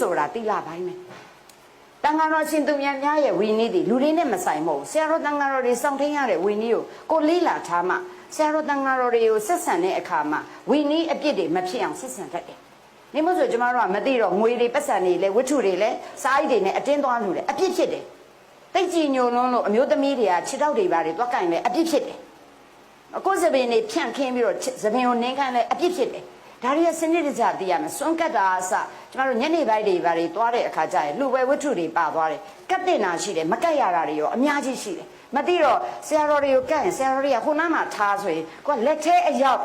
ဆိုတာတိလာပိုင်းပဲတန်ဃာတော်ရှင်သူမြတ်များရဲ့ဝီနည်းတွေလူတွေနဲ့မဆိုင်မဟုတ်ဘူးဆရာတော်တန်ဃာတော်တွေစောင့်ထိန်ရတဲ့ဝီနည်းကိုကိုလေးလာထားမှဆရာတော်တန်ဃာတော်တွေကိုဆက်ဆံတဲ့အခါမှာဝီနည်းအပြစ်တွေမဖြစ်အောင်ဆက်ဆံတတ်တယ်နေမို့ဆိုကျမတို့ကမသိတော့ငွေတွေပတ်စံတွေလဲဝတ္ထုတွေလဲစားအိတ်တွေနဲ့အတင်းသွားလူတယ်အပြစ်ဖြစ်တယ်တိတ်ကြည်ညိုလွန်းလို့အမျိုးသမီးတွေကခြေထောက်တွေပါတွေသွားကင်လဲအပြစ်ဖြစ်တယ်အခုစပင်နေဖြန့်ခင်းပြီးတော့စပင်ကိုနင်းခမ်းလဲအပြစ်ဖြစ်တယ် ဒါတွေကစနစ်တကျသိရမယ်စွန့်ကတ်တာအစကျမတို့ညနေပိုင်းတွေဘာတွေသွားတဲ့အခါကျရင်လူပဲဝတ္ထုတွေပါသွားတယ်ကတ်တင်တာရှိတယ်မကတ်ရတာတွေရောအများကြီးရှိတယ်မသိတော့ဆရာတော်တွေကိုကတ်ရင်ဆရာတော်တွေကခုနမှထားဆိုရင်ကိုကလက်ထဲအရောက်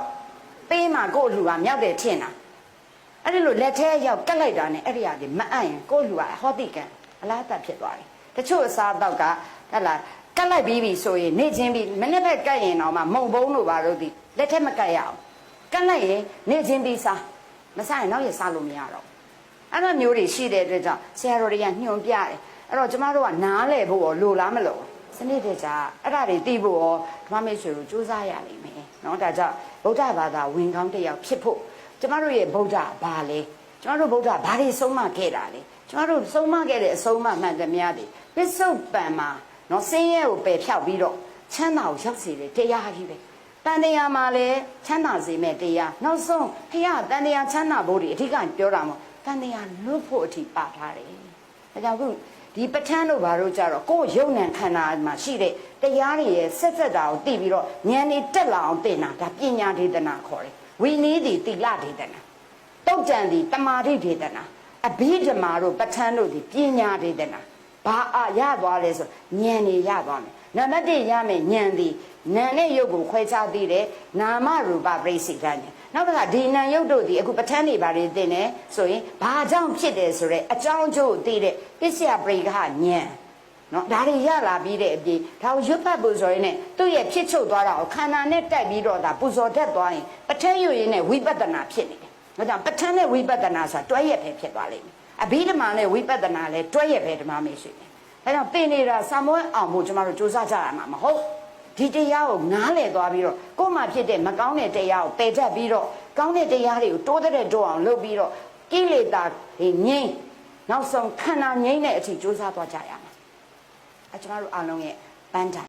ပေးမှကို့လူကမြောက်တယ်ထင်တာအဲ့ဒီလိုလက်ထဲအရောက်ကတ်လိုက်တာနဲ့အဲ့ဒီဟာဒီမအပ်ရင်ကို့လူကဟောတိကန်အလားတဖြစ်သွားတယ်တချို့အစားတော့ကဟဲ့လားကတ်လိုက်ပြီးပြီဆိုရင်နေချင်းပြီးမနေ့ဘက်ကတ်ရင်တော့မှမုံဘုံတို့ဘာလို့ဒီလက်ထက်မကတ်ရအောင် ကတ်လိုက်ရင်နေချင်းပြီးစားမစားရင်နောက်ရစားလို့မရတော့ဘူးအဲ့လိုမျိုးတွေရှိတဲ့အတွက်ကြောင့်ဆရာတော်တွေကညွှန်ပြတယ်အဲ့တော့ကျမတို့ကနားလဲဖို့ရောလိုလားမလို့စနစ်တကျအဲ့ဒါတွေသိဖို့ရောဓမ္မမေဆွေတို့စူးစမ်းရလိမ့်မယ်เนาะဒါကြောင့်ဗုဒ္ဓဘာသာဝင်ကောင်းတစ်ယောက်ဖြစ်ဖို့ကျမတို့ရဲ့ဗုဒ္ဓဘာလဲကျမတို့ဗုဒ္ဓဘာတွေဆုံးမခဲ့တာလဲကျမတို့ဆုံးမခဲ့တဲ့အဆုံးအမမှန်သမျှတွေပစ္စုပန်မှာ နော်ဆင်းရဲကိုပယ်ဖြောက်ပြီးတော့ချမ်းသာကိုရောက်စေတယ်တရားကြီးပဲ တန်တရားမှာလည်းချမ်းသာစေမဲ့တရားနောက်ဆုံးဖခင်တန်တရားချမ်းသာဖို့ဒီအဓိကပြောတာမို့တန်တရားလွတ်ဖို့အထိပါထားတယ်ဒါကြောင့်ခုဒီပဋ္ဌာန်းတို့ဘာလို့ကြတော့ကိုယ်ယုံနံခန္ဓာမှာရှိတဲ့တရားတွေရဲ့ဆက်ဆက်တာကိုသိပြီးတော့ဉာဏ်นี่တက်လာအောင်သင်တာဒါပညာဒေသနာခေါ်တယ်ဝိနည်းဒီတိလဒေသနာတုတ်ကြံဒီတမာရိဒေသနာအဘိဓမ္မာတို့ပဋ္ဌာန်းတို့ဒီပညာဒေသနာဘာအာရသွားလဲဆိုဉာဏ်နေရသွားမယ် နံပါတ်1ရမယ်ဉာဏ်ဒီနာနဲ့ရုပ်ကိုခွဲခြားသိတယ်နာမရူပပြိစိတ်ဉာဏ်နောက်တစ်ခါဒီနာရုပ်တို့ဒီအခုပဋ္ဌာန်းတွေဘာတွေသိနေဆိုရင်ဘာကြောင့်ဖြစ်တယ်ဆိုတော့အကြောင်းအကျိုးသိတဲ့ပစ္စယပရိက္ခဉာဏ်နော်ဒါတွေရလာပြီးတဲ့အပြင်ဒါကိုရွတ်ဖတ်ဖို့ဆိုရင်ねသူ့ရဲ့ဖြစ်ချုပ်သွားတာကိုခန္ဓာနဲ့တိုက်ပြီးတော့ဒါပူဇော်တတ်သွားရင်ပဋ္ဌာန်းရွရင်နဲ့ဝိပဿနာဖြစ်နေတယ်။ဒါကြောင့်ပဋ္ဌာန်းနဲ့ဝိပဿနာဆိုတာတွဲရက်ပဲဖြစ်သွားလိမ့်မယ်။အဘိဓမ္မာနဲ့ဝိပဿနာလည်းတွဲရက်ပဲဓမ္မမေရှိတယ်။ ဒါကြောင့်သင်နေတာစာမွေးအောင်ဖို့ကျမတို့စူးစမ်းကြရမှာမဟုတ်။ဒီတရားကိုနားလည်သွားပြီးတော့ကိုယ်မှဖြစ်တဲ့မကောင်းတဲ့တရားကိုပယ်တတ်ပြီးတော့ကောင်းတဲ့တရားတွေကိုတိုးတဲ့တိုးအောင်လုပ်ပြီးတော့ကိလေသာတွေငြိမ်းနောက်ဆုံးခန္ဓာငြိမ်းတဲ့အထိစူးစမ်းသွားကြရမှာ။အဲကျမတို့အားလုံးရဲ့ပန်းတိုင်